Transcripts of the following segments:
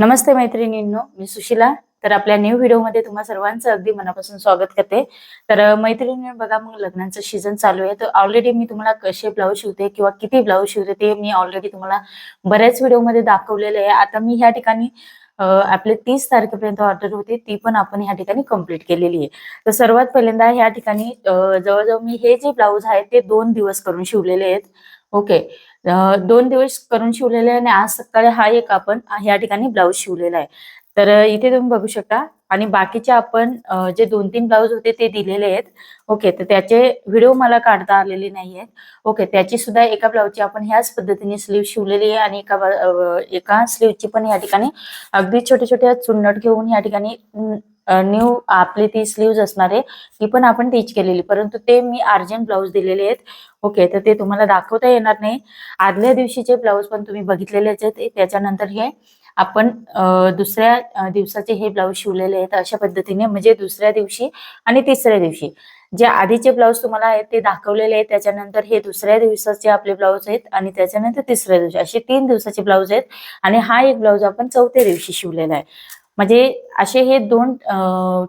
नमस्ते मैत्रिणींनो मी सुशिला. तर आपल्या न्यू व्हिडिओमध्ये तुम्हा सर्वांचं अगदी मनापासून स्वागत करते. तर मैत्रिणी बघा मग लग्नाचं सीझन चालू आहे. तर ऑलरेडी मी तुम्हाला कसे ब्लाऊज शिवते किंवा किती ब्लाऊज शिवते ते मी ऑलरेडी तुम्हाला बऱ्याच व्हिडिओमध्ये दाखवलेले आहे. आता मी ह्या ठिकाणी आपले तीस तारखेपर्यंत ऑर्डर होती ती पण आपण ह्या ठिकाणी कंप्लीट केलेली आहे. तर सर्वात पहिल्यांदा ह्या ठिकाणी जवळजवळ मी हे जे ब्लाऊज आहेत ते दोन दिवस करून शिवलेले आहेत. Okay okay. दोन दिवस करून शिवलेले आहे आणि आज सकाळी हा एक आपण या ठिकाणी ब्लाऊज शिवलेला आहे. तर इथे तुम्ही बघू शकता आणि बाकीचे आपण जे दोन तीन ब्लाऊज होते ते दिलेले आहेत. ओके तर त्याचे व्हिडिओ मला काढता आलेले नाही आहेत ओके त्याची सुद्धा एका ब्लाऊजची आपण ह्याच पद्धतीने स्लीव शिवलेली आहे आणि एका एका स्लीवची पण या ठिकाणी अगदी छोट्या छोट्या चुन्नट घेऊन या ठिकाणी न्यू आपली ती स्लीव्ज असणार आहे. ती पण आपण टीच केलेली परंतु ते मी अर्जंट ब्लाऊज दिलेले आहेत. ओके तर ते तुम्हाला दाखवता येणार नाही. आदल्या दिवशीचे ब्लाऊज पण तुम्ही बघितलेलेच आहेत त्याच्यानंतर हे आपण दुसऱ्या दिवसाचे हे ब्लाऊज शिवलेले आहेत अशा पद्धतीने म्हणजे दुसऱ्या दिवशी आणि तिसऱ्या दिवशी. जे आधीचे ब्लाऊज तुम्हाला आहेत ते दाखवलेले आहेत त्याच्यानंतर हे दुसऱ्या दिवसाचे आपले ब्लाऊज आहेत आणि त्याच्यानंतर तिसऱ्या दिवशी. असे तीन दिवसाचे ब्लाऊज आहेत आणि हा एक ब्लाऊज आपण चौथ्या दिवशी शिवलेला आहे. म्हणजे असे हे दोन अं,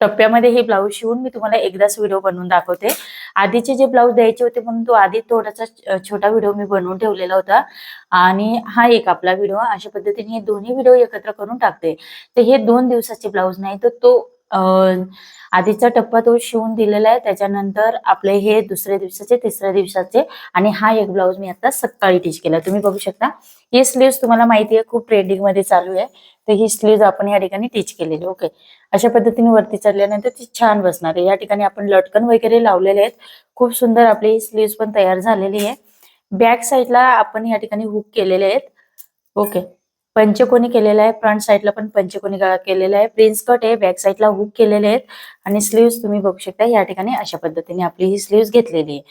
टप्प्यामध्ये हे ब्लाऊज शिवून मी तुम्हाला एकदाच व्हिडिओ बनवून दाखवते. आधीचे जे ब्लाऊज द्यायचे होते म्हणून तो आधी थोडासा छोटा व्हिडिओ मी बनवून ठेवलेला होता. आणि हा एक आपला व्हिडिओ अशा पद्धतीने हे दोन्ही व्हिडिओ एकत्र करून टाकते. तर हे दोन दिवसाचे ब्लाऊज नाही तर तो आधीचा टप्पा तो शिवून दिलेला आहे. त्याच्यानंतर आपले हे दुसऱ्या दिवसाचे तिसऱ्या दिवसाचे आणि हा एक ब्लाऊज मी आता सकाळी टीच केला तुम्ही बघू शकता ही स्लीव्ह तुम्हाला माहिती आहे खूप ट्रेंडिंगमध्ये चालू आहे. तर ही स्लीव्ह आपण या ठिकाणी टीच केलेली ओके अशा पद्धतीने वरती चढल्यानंतर ती छान बसणार आहे. या ठिकाणी आपण लटकन वगैरे लावलेले आहेत. खूप सुंदर आपली स्लीव्ह पण तयार झालेली आहे. बॅक साईडला आपण या ठिकाणी हुक केलेले आहेत. ओके पंचकोनी केलेला आहे फ्रंट साईडला पण पंचकोनी केलेला आहे. प्रिन्स कट आहे बॅक साईडला हुक केलेले आहेत. आणि स्लीव्स तुम्ही बघू शकता या ठिकाणी अशा पद्धतीने आपली ही स्लीव्स घेतलेली आहे.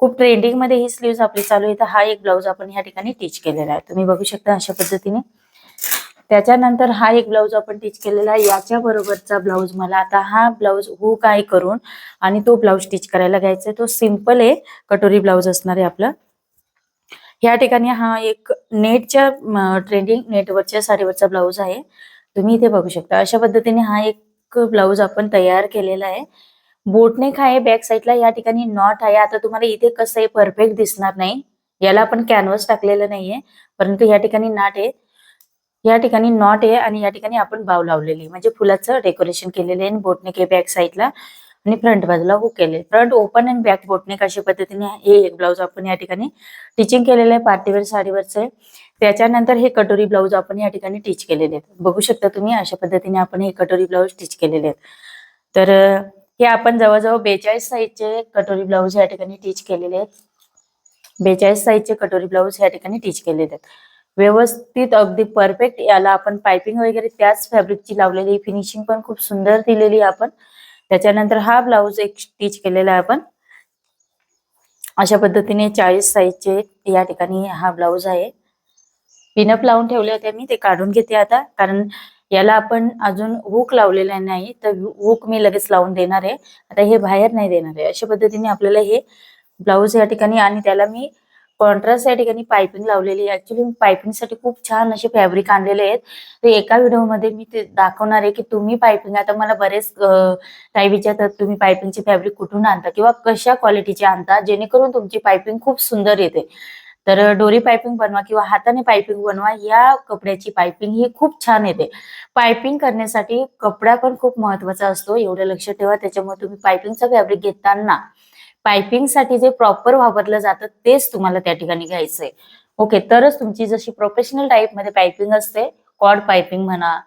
खूप ट्रेंडिंगमध्ये ही स्लीव्स आपली चालू आहे. तर हा एक ब्लाऊज आपण या ठिकाणी टीच केलेला आहे. तुम्ही बघू शकता अशा पद्धतीने. त्याच्यानंतर हा एक ब्लाऊज आपण टीच केलेला आहे. याच्या बरोबरचा ब्लाऊज मला आता हा ब्लाऊज हू काय करून आणि तो ब्लाऊज स्टिच करायला घ्यायचा आहे. तो सिंपल आहे. कटोरी ब्लाऊज असणार आहे आपलं. या ठिकाणी हा एक नेटच्या ट्रेंडिंग नेटवरच्या साडीवरचा ब्लाऊज आहे. तुम्ही इथे बघू शकता. अशा पद्धतीने हा एक ब्लाऊज आपण तयार केलेला आहे. बोटनेक आहे बॅक साईडला या ठिकाणी नॉट आहे. आता तुम्हाला इथे कसं आहे परफेक्ट दिसणार नाही. याला आपण कॅनव्हस टाकलेलं नाहीये. परंतु या ठिकाणी नाट आहे. या ठिकाणी नॉट आहे आणि या ठिकाणी आपण बाव लावलेली म्हणजे फुलाचं डेकोरेशन केलेलं आहे बोटनेक आहे बॅक साईडला आणि फ्रंट बाजूला हुक केले. Front open and back boat neck अशा पद्धतीने हे एक ब्लाऊज आपण या ठिकाणी टिचिंग केलेलं आहे. पार्टीवेअर साडीवरचे. त्याच्यानंतर हे कटोरी ब्लाऊज आपण या ठिकाणी टीच केलेले आहेत. बघू शकता तुम्ही अशा पद्धतीने आपण हे कटोरी ब्लाऊज टीच केलेले आहेत. तर हे आपण जवळजवळ बेचाळीस साईजचे कटोरी ब्लाऊज या ठिकाणी टीच केलेले आहेत. बेचाळीस साईजचे कटोरी ब्लाऊज या ठिकाणी टीच केलेले आहेत. व्यवस्थित अगदी परफेक्ट याला आपण पायपिंग वगैरे त्याच फॅब्रिकची लावलेली. फिनिशिंग पण खूप सुंदर दिलेली आपण. त्याच्यानंतर हा ब्लाऊज एक स्टिच केलेला आहे आपण. अशा पद्धतीने चाळीस साईजचे या ठिकाणी हा ब्लाऊज आहे. पिनअप लावून ठेवले होते मी ते काढून घेते आता. कारण याला आपण अजून हुक लावलेला नाही तर हुक मी लगेच लावून देणार आहे. आता हे बाहेर नाही देणार आहे. अशा पद्धतीने आपल्याला हे ब्लाऊज या ठिकाणी आणि त्याला मी कॉन्ट्रास्ट या ठिकाणी पायपिंग लावलेली आहे. ऍक्च्युली पायपिंगसाठी खूप छान असे फॅब्रिक आणलेले आहेत. तर एका व्हिडिओमध्ये मी ते दाखवणार आहे की तुम्ही पायपिंग आता मला बरेच काही विचारतात तुम्ही पायपिंगची फॅब्रिक कुठून आणता किंवा कशा क्वालिटीची आणता? जेणेकरून तुमची पायपिंग खूप सुंदर येते. तर डोरी पायपिंग बनवा किंवा हाताने पायपिंग बनवा या कपड्याची पायपिंग ही खूप छान येते. पायपिंग करण्यासाठी कपडा पण खूप महत्त्वाचा असतो एवढं लक्षात ठेवा. त्याच्यामुळे तुम्ही पायपिंगचा फॅब्रिक घेताना पायपिंगसाठी जे प्रॉपर वापरलं जातं तेच तुम्हाला त्या ठिकाणी घ्यायचंय. ओके तरच तुमची जशी प्रोफेशनल टाईपमध्ये पायपिंग असते कॉड पायपिंग म्हणा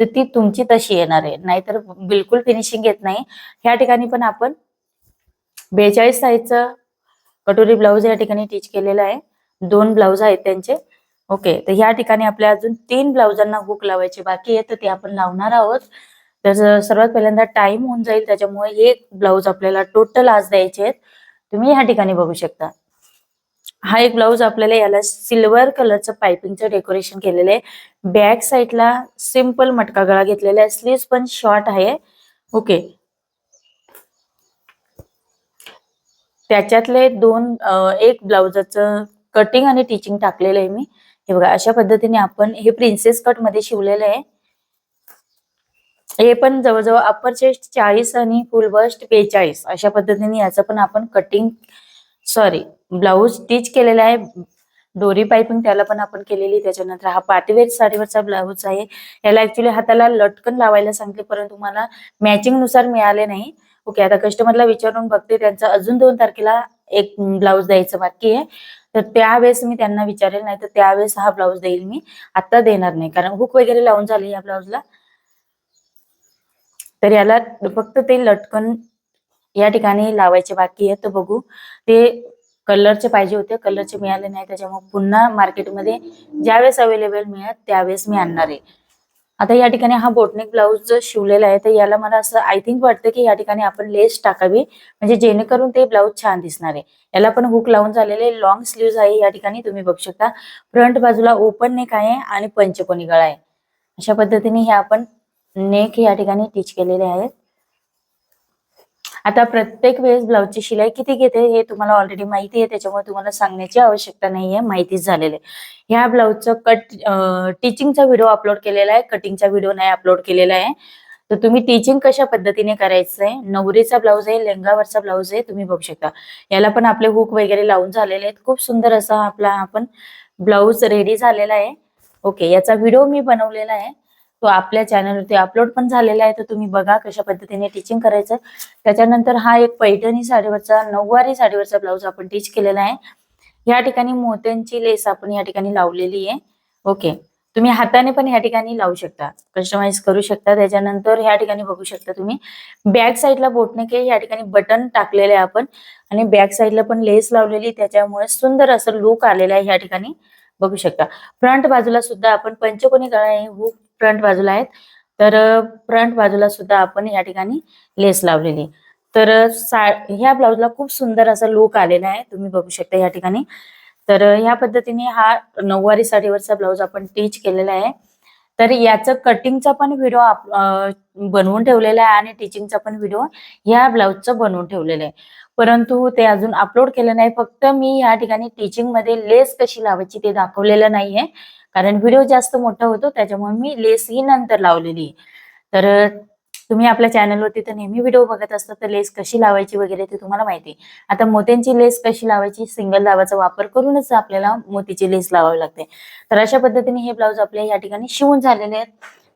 तर ती तुमची तशी येणार आहे. नाहीतर बिलकुल फिनिशिंग येत नाही. ह्या ठिकाणी पण आपण बेचाळीस साईजचं कटोरी ब्लाऊज या ठिकाणी टीच केलेलं आहे. दोन ब्लाऊज आहेत त्यांचे. ओके तर ह्या ठिकाणी आपल्या अजून तीन ब्लाऊजांना हुक लावायचे बाकी आहे तर ते आपण लावणार आहोत. तर सर्वात पहिल्यांदा टाइम होऊन जाईल त्याच्यामुळे हे ब्लाऊज आपल्याला टोटल आज द्यायचे आहेत. तुम्ही ह्या ठिकाणी बघू शकता. हा एक ब्लाऊज आपल्याला याला सिल्वर कलरचं पायपिंगचं डेकोरेशन केलेलं आहे. बॅक साईडला सिंपल मटका गळा घेतलेला आहे. स्लीव्ह पण शॉर्ट आहे. ओके त्याच्यातले दोन एक ब्लाऊजाचं कटिंग आणि टिचिंग टाकलेलं आहे मी. हे बघा अशा पद्धतीने आपण हे प्रिन्सेस कटमध्ये शिवलेलं आहे. हे पण जवळजवळ अप्पर चेस्ट चाळीस आणि फुल बस्ट बेचाळीस अशा पद्धतीने याचं पण आपण कटिंग सॉरी ब्लाऊज स्टिच केलेला आहे. दोरी पायपिंग त्याला पण आपण केलेली त्याच्यानंतर हा पार्टीवेअर साडीवरचा ब्लाऊज आहे. याला ऍक्च्युली हाताला लटकन लावायला सांगितले परंतु मला मॅचिंगनुसार मिळाले नाही. ओके आता कस्टमरला विचारून बघते. त्यांचं अजून दोन तारखेला एक ब्लाऊज द्यायचं बाकी आहे. तर त्यावेळेस मी त्यांना विचारेल नाही तर त्यावेळेस हा ब्लाऊज देईल मी. आता देणार नाही कारण हुक वगैरे लावून झाले या ब्लाऊजला तर याला फक्त ते लटकन या ठिकाणी लावायचे बाकी आहे. तर बघू ते कलरचे पाहिजे होते कलरचे मिळाले नाही त्याच्यामुळे पुन्हा मार्केटमध्ये ज्यावेळेस अवेलेबल मिळत त्यावेळेस मी आणणार आहे. आता या ठिकाणी हा बोटनेक ब्लाऊज शिवलेला आहे तर याला मला असं आय थिंक वाटतं की या ठिकाणी आपण लेस टाकावी म्हणजे जेणेकरून ते ब्लाऊज छान दिसणार आहे. याला पण हुक लावून झालेले लॉंग स्लीव्ह आहे या ठिकाणी तुम्ही बघू शकता. फ्रंट बाजूला ओपन नेक आहे आणि पंचकोनी गळा आहे. अशा पद्धतीने हे आपण नेक या ठिकाणी टीच केलेले आहेत. आता प्रत्येक वेळेस ब्लाऊजची शिलाई किती घेते हे तुम्हाला ऑलरेडी माहिती आहे त्याच्यामुळे तुम्हाला सांगण्याची आवश्यकता नाहीये माहितीच झालेले ह्या ब्लाऊजचं कट टीचिंगचा व्हिडिओ अपलोड केलेला आहे कटिंगचा व्हिडिओ नाही अपलोड केलेला आहे. तर तुम्ही टीचिंग कशा पद्धतीने करायचं आहे नवरीचा ब्लाऊज आहे लेंगावरचा ब्लाऊज आहे तुम्ही बघू शकता. याला पण आपले हुक वगैरे लावून झालेले आहेत. खूप सुंदर असा आपला आपण ब्लाऊज रेडी झालेला आहे. ओके याचा व्हिडिओ मी बनवलेला आहे. तो आपल्या चॅनलवरती अपलोड पण झालेला आहे. तर तुम्ही बघा कशा पद्धतीने टिचिंग करायचं. त्याच्यानंतर हा एक पैठणी साडीवरचा नऊवारी साडीवरचा ब्लाऊज आपण टीच केलेला आहे. या ठिकाणी मोत्यांची लेस आपण या ठिकाणी लावलेली आहे. ओके तुम्ही हाताने पण या ठिकाणी लावू शकता. कस्टमाइज करू शकता. त्याच्यानंतर या ठिकाणी बघू शकता तुम्ही. बॅक साईडला बोटनेके या ठिकाणी बटन टाकलेले आहे आपण. आणि बॅक साईडला पण लेस लावलेली. त्याच्यामुळे सुंदर असं लुक आलेला आहे या ठिकाणी. बघू शकता. फ्रंट बाजूला सुद्धा आपण पंचकोनी गळा आहे हुक फ्रंट बाजूला आहेत. तर फ्रंट बाजूला सुद्धा आपण या ठिकाणी लेस लावलेली तर सा ह्या ब्लाऊजला खूप सुंदर असा लुक आलेला आहे. तुम्ही बघू शकता या ठिकाणी. तर ह्या पद्धतीने हा नऊवारी साडीवरचा ब्लाऊज आपण टीच केलेला आहे. तर याचं कटिंगचा पण व्हिडिओ बनवून ठेवलेला आहे आणि टिचिंगचा पण व्हिडिओ ह्या ब्लाऊजचं बनवून ठेवलेलं आहे. परंतु ते अजून अपलोड केलं नाही. फक्त मी या ठिकाणी टीचिंगमध्ये लेस कशी लावायची ते दाखवलेलं नाहीये. कारण व्हिडिओ जास्त मोठा होतो त्याच्यामुळे मी लेस ही नंतर लावलेली तर तुम्ही आपल्या चॅनलवरती तर नेहमी व्हिडिओ बघत असता तर लेस कशी लावायची वगैरे ते तुम्हाला माहिती आता मोत्यांची लेस कशी लावायची सिंगल दावाचा वापर करूनच आपल्याला मोतीची लेस लावावी लागते. तर अशा पद्धतीने हे ब्लाऊज आपल्या या ठिकाणी शिवून झालेले आहेत.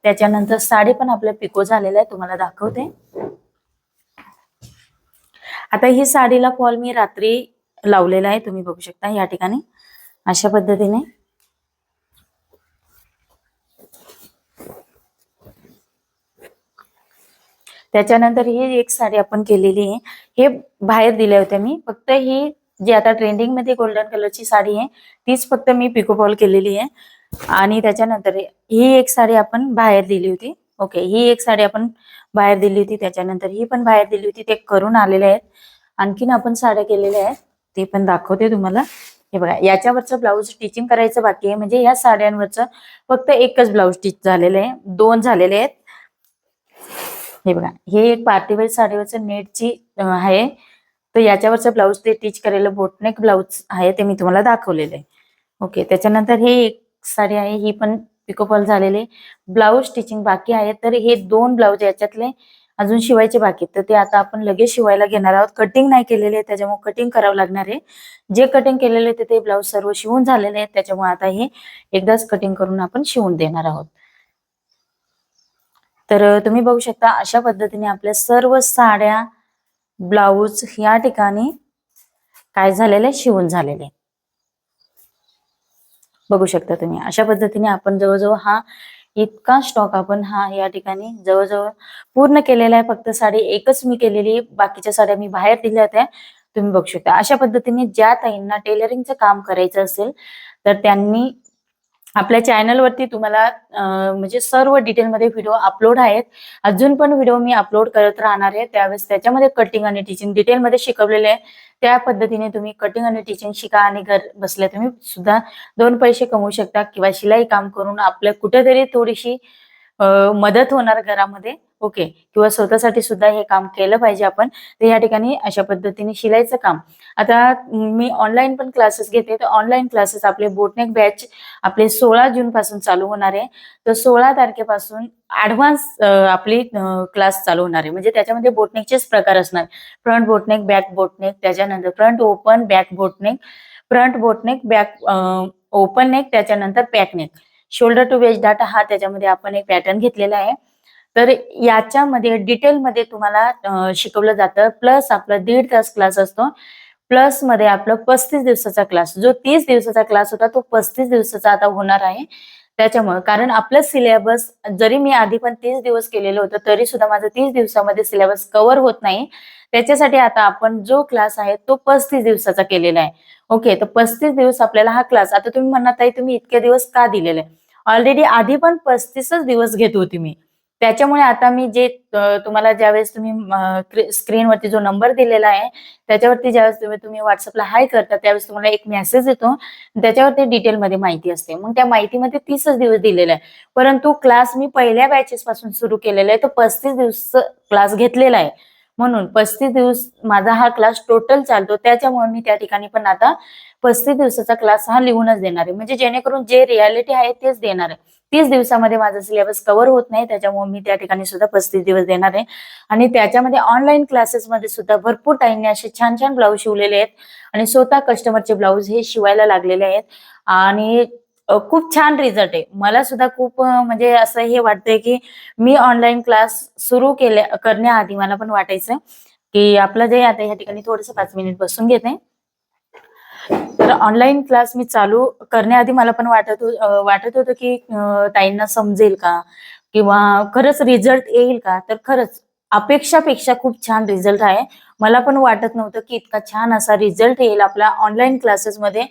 त्याच्यानंतर साडी पण आपल्या पिको झालेला आहे तुम्हाला दाखवते. आता ही साडीला फॉल मी रात्री लावलेला आहे तुम्ही बघू शकता या ठिकाणी. अशा पद्धतीने त्याच्यानंतर ही एक साडी आपण केलेली आहे. हे बाहेर दिल्या होत्या मी. फक्त ही जी आता ट्रेंडिंगमध्ये गोल्डन कलरची साडी आहे तीच फक्त मी पिकोफॉल केलेली आहे. आणि त्याच्यानंतर ही एक साडी आपण बाहेर दिली होती. ओके ही एक साडी आपण बाहेर दिली होती. त्याच्यानंतर ही पण बाहेर दिली होती. ते करून आलेले आहेत. आणखीन आपण साड्या केलेल्या आहेत. ते पण दाखवते तुम्हाला. हे बघा याच्यावरचं ब्लाऊज स्टिचिंग करायचं बाकी आहे. म्हणजे या साड्यांवरचं फक्त एकच ब्लाऊज स्टिच झालेलं आहे. दोन झालेले आहेत. हे बघा हे एक पार्टीवेअर साडीवरचं नेटची आहे. तर याच्यावरचं ब्लाऊज ते टीच केलेलं बोटनेक ब्लाऊज आहे ते मी तुम्हाला दाखवलेलं आहे. ओके त्याच्यानंतर हे एक साडी आहे ही पण पिकोफॉल झालेले. ब्लाऊज स्टिचिंग बाकी आहे तर हे दोन ब्लाऊज याच्यातले अजून शिवायचे बाकी तर ते आता आपण लगेच शिवायला घेणार आहोत. कटिंग नाही केलेले आहे त्याच्यामुळे कटिंग करावं लागणार आहे. जे कटिंग केलेले ते ब्लाऊज सर्व शिवून झालेले आहेत. त्याच्यामुळे आता हे एकदाच कटिंग करून आपण शिवून देणार आहोत. तर तुम्ही बघू शकता अशा पद्धतीने आपल्या सर्व साड्या ब्लाऊज या ठिकाणी काय झालेले शिवून झालेले बघू शकता तुम्ही. अशा पद्धतीने आपण जवळजवळ हा इतका स्टॉक आपण हा या ठिकाणी जवळजवळ पूर्ण केलेला आहे. फक्त साडी एकच मी केलेली बाकीच्या साड्या मी बाहेर दिल्या होत्या. तुम्ही बघू शकता. अशा पद्धतीने ज्या ताईंना टेलरिंगचं काम करायचं असेल तर त्यांनी आपल्या चॅनलवरती तुम्हाला म्हणजे सर्व डिटेलमध्ये व्हिडिओ अपलोड आहेत. अजून पण व्हिडिओ मी अपलोड करत राहणार आहे. त्यावेळेस त्याच्यामध्ये कटिंग आणि टीचिंग डिटेलमध्ये शिकवलेले आहे. त्या पद्धतीने तुम्ही कटिंग आणि टीचिंग शिका आणि घर बसल्या तुम्ही सुद्धा दोन पैसे कमवू शकता किंवा शिलाई काम करून आपल्या कुठेतरी थोडीशी मदत होणार घरामध्ये. ओके. किंवा स्वतःसाठी सुद्धा हे काम केलं पाहिजे आपण तर या ठिकाणी अशा पद्धतीने शिलाईचं काम. आता मी ऑनलाईन पण क्लासेस घेते तर ऑनलाईन क्लासेस आपले बोटनेक बॅच आपले सोळा जून पासून चालू होणार आहे. तर सोळा तारखेपासून ऍडव्हान्स आपली क्लास चालू होणार आहे. म्हणजे त्याच्यामध्ये बोटनेकचेच प्रकार असणार. Front boat neck back boat neck त्याच्यानंतर front open back boat neck front boat neck back open neck त्याच्यानंतर back neck shoulder two ways data हा त्याच्यामध्ये आपण एक पॅटर्न घेतलेला आहे. तर याच्यामध्ये डिटेलमध्ये तुम्हाला शिकवलं जातं. प्लस आपला दीड तास क्लास असतो. प्लसमध्ये आपलं पस्तीस दिवसाचा क्लास. जो तीस दिवसाचा क्लास होता तो पस्तीस दिवसाचा आता होणार आहे. त्याच्यामुळे कारण आपलं सिलेबस जरी मी आधी पण तीस दिवस केलेलं होतं तरी सुद्धा माझं तीस दिवसामध्ये सिलेबस कव्हर होत नाही. त्याच्यासाठी आता आपण जो क्लास आहे तो पस्तीस दिवसाचा केलेला आहे. ओके तर पस्तीस दिवस आपल्याला हा क्लास आता तुम्ही म्हणत आहे तुम्ही इतके दिवस का दिलेले? ऑलरेडी आधी पण पस्तीसच दिवस घेत होती मी. त्याच्यामुळे आता मी जे तुम्हाला ज्यावेळेस तुम्ही स्क्रीनवरती जो नंबर दिलेला आहे त्याच्यावरती ज्यावेळेस तुम्ही तुम्ही व्हॉट्सअपला हाय करता त्यावेळेस तुम्हाला एक मेसेज येतो. त्याच्यावरती डिटेलमध्ये माहिती असते. मग त्या माहितीमध्ये तीसच दिवस दिलेला आहे. परंतु क्लास मी पहिल्या बॅचेस पासून सुरू केलेला आहे. तर पस्तीस दिवस क्लास घेतलेला आहे. म्हणून पस्तीस दिवस माझा हा क्लास टोटल चालतो. त्याच्यामुळे मी त्या ठिकाणी पण आता पस्तीस दिवसाचा क्लास हा लिहूनच देणार आहे. म्हणजे जेणेकरून जे रियालिटी आहे तेच देणार आहे. तीस दिवसामध्ये माझा सिलेबस कव्हर होत नाही त्याच्यामुळे मी त्या ठिकाणी सुद्धा पस्तीस दिवस देणार आहे. आणि त्याच्यामध्ये ऑनलाईन क्लासेसमध्ये सुद्धा भरपूर ताईंनी असे छान छान ब्लाऊज शिवलेले आहेत. आणि स्वतः कस्टमरचे ब्लाऊज हे शिवायला लागलेले आहेत. आणि खूप छान रिझल्ट आहे. मला सुद्धा खूप म्हणजे असं हे वाटतंय की मी ऑनलाईन क्लास सुरू केल्या करण्याआधी मला पण वाटायचं की आपलं जे आता या ठिकाणी थोडस पाच मिनिट बसून घेते. तर ऑनलाईन क्लास मी चालू करण्याआधी मला पण वाटत वाटत होतं की ताईंना समजेल का? किंवा खरंच रिझल्ट येईल का? तर खरंच अपेक्षापेक्षा खूप छान रिझल्ट आहे. मला पण वाटत नव्हतं की इतका छान असा रिझल्ट येईल आपला ऑनलाईन क्लासेसमध्ये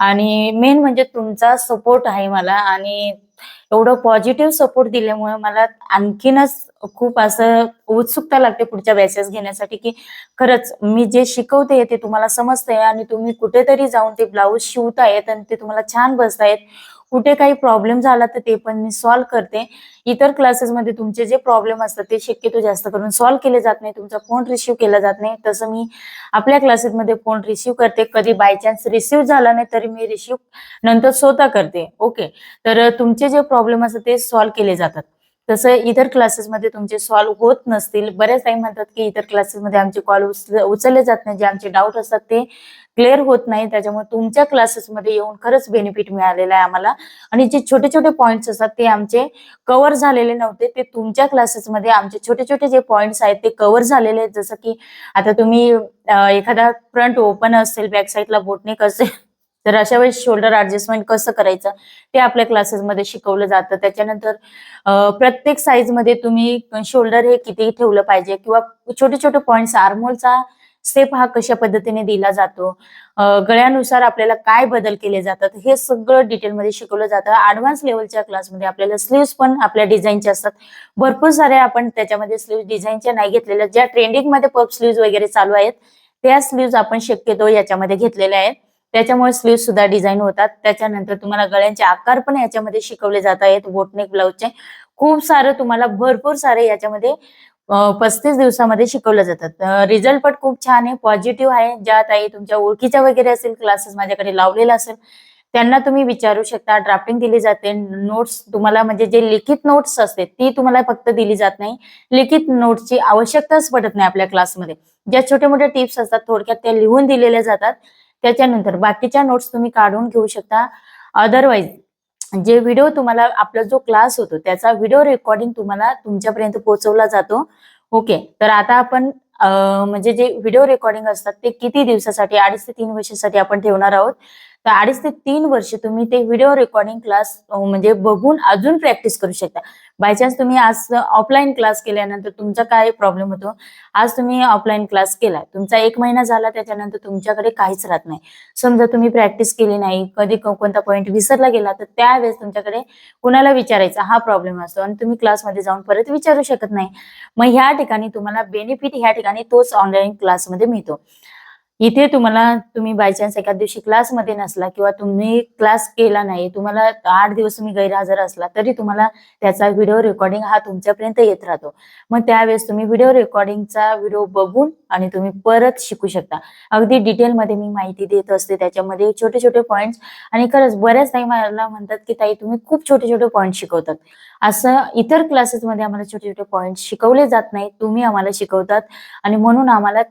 आणि मेन म्हणजे तुमचा सपोर्ट आहे मला. आणि एवढं पॉझिटिव्ह सपोर्ट दिल्यामुळे मला आणखीनच खूप असं उत्सुकता लागते पुढच्या बॅचेस घेण्यासाठी की खरंच मी जे शिकवते ते तुम्हाला समजतंय आणि तुम्ही कुठेतरी जाऊन ते ब्लाऊज शिवतायत आणि ते तुम्हाला छान बसतायत. कुठे काही प्रॉब्लेम झाला तर ते पण मी सॉल्व्ह करते. इतर क्लासेसमध्ये तुमचे जे प्रॉब्लेम असतात ते शक्यतो जास्त करून सॉल्व्ह केले जात नाही. तुमचा फोन रिसीव्ह केला जात नाही. तसं मी आपल्या क्लासेसमध्ये फोन रिसीव्ह करते. कधी बाय चान्स रिसिव्ह झाला नाही तरी मी रिसिव्ह नंतर स्वतः करते. ओके तर तुमचे जे प्रॉब्लेम असतात ते सॉल्व्ह केले जातात. तसं इतर क्लासेसमध्ये तुमचे सॉल्व्ह होत नसतील. बऱ्याच टाइम म्हणतात की इतर क्लासेसमध्ये आमचे कॉल उचलले जात नाही जे आमचे डाऊट असतात ते क्लिअर होत नाही. त्याच्यामुळे तुमच्या क्लासेसमध्ये येऊन खरंच बेनिफिट मिळालेलं आहे आम्हाला. आणि जे छोटे छोटे पॉईंट्स असतात ते आमचे कव्हर झालेले नव्हते. ते तुमच्या क्लासेसमध्ये आमचे छोटे छोटे जे पॉईंट्स आहेत ते कव्हर झालेले आहेत. जसं की आता तुम्ही एखादा फ्रंट ओपन असेल बॅक साईडला बोटनेक असेल तर अशा वेळेस शोल्डर ऍडजस्टमेंट कसं करायचं ते आपल्या क्लासेसमध्ये शिकवलं जातं. त्याच्यानंतर प्रत्येक साईजमध्ये तुम्ही शोल्डर हे किती ठेवलं पाहिजे किंवा छोटे छोटे पॉइंट्स आर्मोलचा स्टेप हा कशा पद्धतीने दिला जातो गळ्यानुसार आपल्याला काय बदल केले जातात हे सगळं डिटेलमध्ये शिकवलं जातं. ऍडव्हान्स लेवलच्या क्लासमध्ये आपल्याला स्लीव्स पण आपल्या डिझाईनचे असतात. भरपूर सारे आपण त्याच्यामध्ये स्लीव्ह डिझाईनच्या नाही घेतलेल्या ज्या ट्रेंडिंगमध्ये पप स्लीव्ह वगैरे चालू आहेत त्या स्लीव्ह आपण शक्यतो याच्यामध्ये घेतलेल्या आहेत. त्याच्यामुळे स्लीव सुद्धा डिझाईन होतात. त्याच्यानंतर तुम्हाला गळ्यांचे आकार पण याच्यामध्ये शिकवले जात आहेत बोटनेक ब्लाऊजचे खूप सारं तुम्हाला भरपूर सारे याच्यामध्ये पस्तीस दिवसामध्ये शिकवलं जातात. रिझल्ट पण खूप छान आहे. पॉझिटिव्ह आहे. ज्या ताई तुमच्या ओळखीच्या वगैरे असेल क्लासेस माझ्याकडे लावलेला असेल त्यांना तुम्ही विचारू शकता. ड्राफ्टिंग दिली जाते. नोट्स तुम्हाला म्हणजे जे लिखित नोट्स असते ती तुम्हाला फक्त दिली जात नाही. लिखित नोट्सची आवश्यकताच पडत नाही आपल्या क्लासमध्ये ज्या छोट्या मोठ्या टिप्स असतात थोडक्यात त्या लिहून दिलेल्या जातात. त्याच्यानंतर बाकीच्या नोट्स तुम्ही काढून घेऊ शकता. अदरवाईज जे व्हिडिओ तुम्हाला आपला जो क्लास होतो त्याचा व्हिडिओ रेकॉर्डिंग तुम्हाला तुमच्यापर्यंत पोहोचवला जातो. ओके तर आता आपण म्हणजे जे व्हिडिओ रेकॉर्डिंग असतात ते किती दिवसासाठी अडीच ते तीन वर्षासाठी आपण ठेवणार आहोत? तर अडीच ते तीन वर्ष तुम्ही ते व्हिडिओ रेकॉर्डिंग क्लास म्हणजे बघून अजून प्रॅक्टिस करू शकता. बाय चान्स तुम्ही आज ऑफलाईन क्लास केल्यानंतर तुमचा काय प्रॉब्लेम होतो. आज तुम्ही ऑफलाईन क्लास केला. तुमचा एक महिना झाला त्याच्यानंतर तुमच्याकडे काहीच राहत नाही. समजा तुम्ही प्रॅक्टिस केली नाही कधी कोणता पॉईंट विसरला गेला तर त्यावेळेस तुमच्याकडे कुणाला विचारायचा? हा प्रॉब्लेम असतो. आणि तुम्ही क्लासमध्ये जाऊन परत विचारू शकत नाही. मग ह्या ठिकाणी तुम्हाला बेनिफिट ह्या ठिकाणी तोच ऑनलाईन क्लासमध्ये मिळतो. इथे तुम्हाला तुम्ही बाय चान्स एखाद दिवशी क्लासमध्ये नसला किंवा तुम्ही क्लास केला नाही तुम्हाला आठ दिवस तुम्ही गैरहजर असला तरी तुम्हाला त्याचा व्हिडिओ रेकॉर्डिंग हा तुमच्यापर्यंत येत राहतो. मग त्यावेळेस तुम्ही व्हिडिओ रेकॉर्डिंगचा व्हिडिओ बघून आणि तुम्ही परत शिकू शकता. अगदी डिटेलमध्ये मी माहिती देत असते त्याच्यामध्ये छोटे छोटे पॉईंट्स आणि खरंच बऱ्याच ताई मला म्हणतात की ताई तुम्ही खूप छोटे छोटे पॉईंट शिकवतात. असं इतर क्लासेसमध्ये आम्हाला छोटे छोटे पॉईंट शिकवले जात नाही तुम्ही आम्हाला शिकवतात आणि म्हणून आम्हाला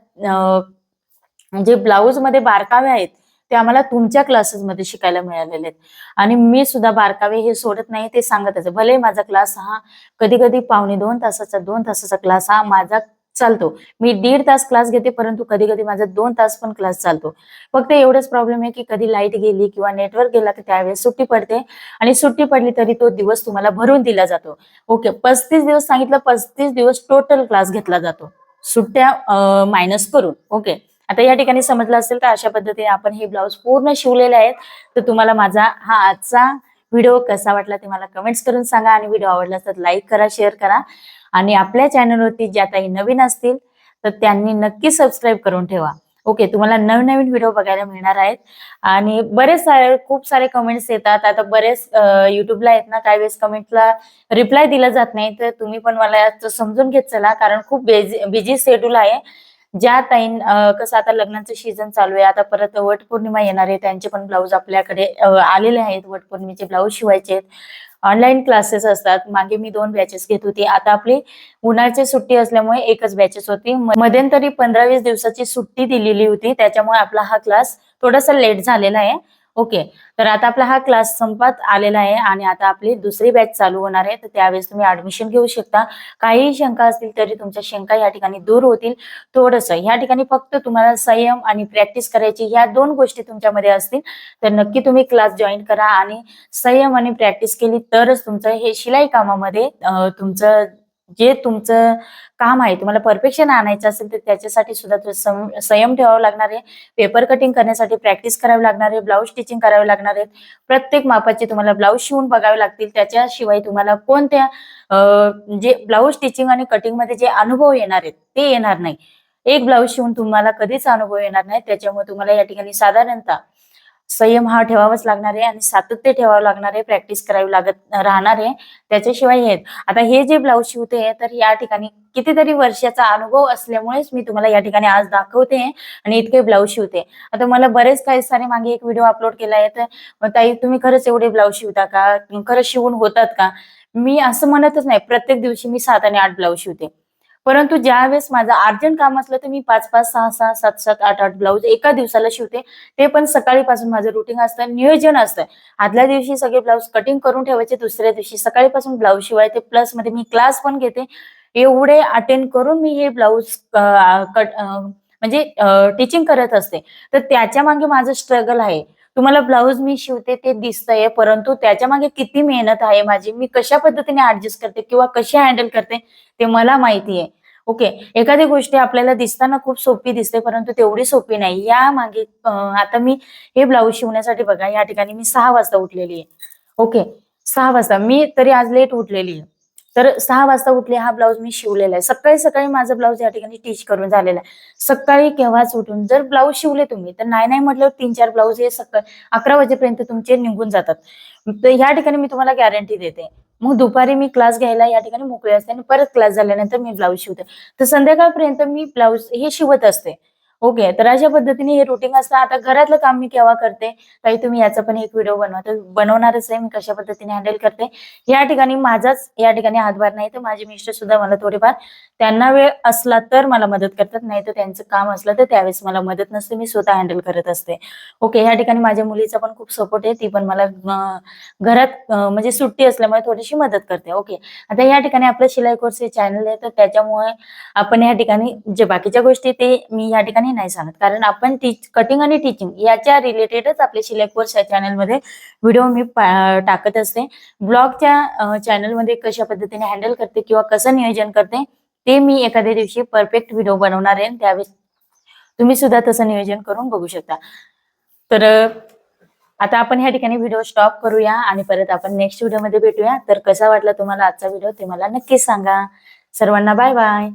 जे ब्लाऊजमध्ये बारकावे आहेत ते आम्हाला तुमच्या क्लासेसमध्ये शिकायला मिळालेले आहेत. आणि मी सुद्धा बारकावे हे सोडत नाही ते सांगतच आहे. भले माझा क्लास हा कधी कधी पावणे दोन तासाचा दोन तासाचा क्लास हा माझा चालतो. मी दीड तास क्लास घेते परंतु कधी कधी माझा दोन तास पण क्लास चालतो. फक्त एवढंच प्रॉब्लेम आहे की कधी लाइट गेली किंवा नेटवर्क गेला तर त्यावेळेस सुट्टी पडते. आणि सुट्टी पडली तरी तो दिवस तुम्हाला भरून दिला जातो. ओके पस्तीस दिवस सांगितलं पस्तीस दिवस टोटल क्लास घेतला जातो. सुट्ट्या मायनस करून. ओके आता या ठिकाणी समजलं असेल तर अशा पद्धतीने आपण हे ब्लाऊज पूर्ण शिवलेले आहेत. तर तुम्हाला माझा हा आजचा व्हिडिओ कसा वाटला ते मला कमेंट्स करून सांगा आणि व्हिडिओ आवडला तर लाईक करा शेअर करा. आणि आपल्या चॅनलवरती ज्या काही नवीन असतील तर त्यांनी नक्की सबस्क्राईब करून ठेवा. ओके तुम्हाला नवनवीन व्हिडिओ बघायला मिळणार आहेत. आणि बरेच सारे खूप सारे कमेंट्स येतात. आता बरेच युट्यूबला येत ना काही वेळेस कमेंटला रिप्लाय दिला जात नाही. तर तुम्ही पण मला समजून घेत चला कारण खूप बिझी शेड्यूल आहे. ज्या ताईन कसं आता लग्नाचं सीझन चालू आहे आता परत वटपौर्णिमा येणार आहे त्यांचे पण ब्लाऊज आपल्याकडे आलेले आहेत वटपौर्णिमेचे ब्लाऊज शिवायचे आहेत. ऑनलाईन क्लासेस असतात मागे मी दोन बॅचेस घेत होती. आता आपली उन्हाळ्याची सुट्टी असल्यामुळे एकच बॅचेस होती. मध्यंतरी पंधरा वीस दिवसाची सुट्टी दिलेली होती त्याच्यामुळे आपला हा क्लास थोडासा लेट झालेला आहे. ओके. तर आता आपला हा क्लास संपत आलेला आहे आणि आता आपली दुसरी बॅच चालू होणार आहे. तर त्यावेळेस तुम्ही ऍडमिशन घेऊ शकता. काही शंका असतील तरी तुमच्या शंका या ठिकाणी दूर होतील. थोडंसं ह्या ठिकाणी फक्त तुम्हाला संयम आणि प्रॅक्टिस करायची ह्या दोन गोष्टी तुमच्यामध्ये असतील. तर नक्की तुम्ही क्लास जॉईन करा आणि संयम आणि प्रॅक्टिस केली तरच तुमचं हे शिलाई कामामध्ये तुमचं जे तुमचं काम आहे तुम्हाला परफेक्शन आणायचं असेल तर त्याच्यासाठी सुद्धा संयम ठेवावा लागणार आहे. पेपर कटिंग करण्यासाठी प्रॅक्टिस करावी लागणार आहे. ब्लाऊज स्टिचिंग करावे लागणार आहेत. प्रत्येक मापाचे तुम्हाला ब्लाऊज शिवून बघावे लागतील. त्याच्याशिवाय तुम्हाला कोणत्या जे ब्लाऊज स्टिचिंग आणि कटिंगमध्ये जे अनुभव येणार आहेत ते येणार नाही. एक ब्लाऊज शिवून तुम्हाला कधीच अनुभव येणार नाही. त्याच्यामुळे तुम्हाला या ठिकाणी साधारणतः संयम हा ठेवावाच लागणार आहे आणि सातत्य ठेवावं लागणार आहे प्रॅक्टिस करावी लागत राहणार आहे. त्याच्याशिवाय हे आता हे जे ब्लाऊज शिवते तर या ठिकाणी कितीतरी वर्षाचा अनुभव असल्यामुळेच मी तुम्हाला या ठिकाणी आज दाखवते आणि इतके ब्लाऊज शिवते. आता मला बरेच काही सारे मागे एक व्हिडिओ अपलोड केला आहे तर ताई तुम्ही खरंच एवढे ब्लाऊज शिवता का? खरंच शिवून होतात का? मी असं म्हणतच नाही प्रत्येक दिवशी मी सात आणि आठ ब्लाऊज शिवते. परंतु ज्या वेळेस माझं अर्जंट काम असलं तर मी पाच पाच सहा सहा सात सात आठ आठ ब्लाऊज एका दिवसाला शिवते. ते पण सकाळीपासून माझं रुटीन असतं नियोजन असतं. आदल्या दिवशी सगळे ब्लाऊज कटिंग करून ठेवायचे दुसऱ्या दिवशी सकाळीपासून ब्लाऊज शिवायचे. प्लसमध्ये मी क्लास पण घेते. एवढे अटेंड करून मी हे ब्लाऊज कट म्हणजे टीचिंग करत असते. तर त्याच्यामागे माझं स्ट्रगल आहे. तुम्हाला ब्लाऊज मी शिवते ते दिसतंय परंतु त्याच्यामागे किती मेहनत आहे माझी मी कशा पद्धतीने ऍडजस्ट करते किंवा कशी हँडल करते ते मला माहिती आहे. ओके एखादी गोष्टी आपल्याला दिसताना खूप सोपी दिसते परंतु तेवढी सोपी नाही. या मागे आता मी हे ब्लाऊज शिवण्यासाठी बघा या ठिकाणी मी सहा वाजता उठलेली आहे. ओके सहा वाजता. मी तरी आज लेट उठलेली आहे. तर सहा वाजता उठले हा ब्लाऊज मी शिवलेला आहे. सकाळी सकाळी माझा ब्लाऊज या ठिकाणी टीच करून झालेला आहे. सकाळी केव्हाच उठून जर ब्लाऊज शिवले तुम्ही तर नाही नाही म्हटलं तीन चार ब्लाऊज हे सकाळी अकरा वाजेपर्यंत तुमचे निघून जातात. तर ह्या ठिकाणी मी तुम्हाला गॅरंटी देते मग दुपारी मी क्लास घ्यायला या ठिकाणी मोकळे असते आणि परत क्लास झाल्यानंतर मी ब्लाऊज शिवते. तर संध्याकाळपर्यंत मी ब्लाऊज हे शिवत असते. ओके तर अशा पद्धतीने हे रुटीन असतं. आता घरातलं काम मी केव्हा करते? काही तुम्ही याचा पण एक व्हिडिओ बनवा तर बनवणारच आहे मी कशा पद्धतीने हँडल करते? या ठिकाणी माझाच या ठिकाणी हातभार नाही तर माझे मिस्टर सुद्धा मला थोडेफार त्यांना वेळ असला तर मला मदत करतात. नाही तर त्यांचं काम असलं तर त्यावेळेस मला मदत नसते. मी स्वतः हँडल करत असते. ओके या ठिकाणी माझ्या मुलीचा पण खूप सपोर्ट आहे. ती पण मला घरात म्हणजे सुट्टी असल्यामुळे थोडीशी मदत करते. ओके आता या ठिकाणी आपलं शिलाई कोर्स हे चॅनल आहे. तर त्याच्यामुळे आपण या ठिकाणी जे बाकीच्या गोष्टी ते मी या ठिकाणी नाही सांगत. कारण आपण टीच कटिंग आणि टीचिंग याच्या रिलेटेडच आपले शिलेक्ट कोर्स या चॅनलमध्ये व्हिडिओ मी टाकत असते. ब्लॉगच्या चॅनलमध्ये कशा पद्धतीने हँडल करते किंवा कसं नियोजन करते ते मी एखाद्या दिवशी परफेक्ट व्हिडिओ बनवणार आहे. त्यावेळेस तुम्ही सुद्धा तसं नियोजन करून बघू शकता. तर आता आपण ह्या ठिकाणी व्हिडिओ स्टॉप करूया आणि परत आपण नेक्स्ट व्हिडिओमध्ये भेटूया. तर कसा वाटला तुम्हाला आजचा व्हिडिओ ते मला नक्कीच सांगा. सर्वांना बाय बाय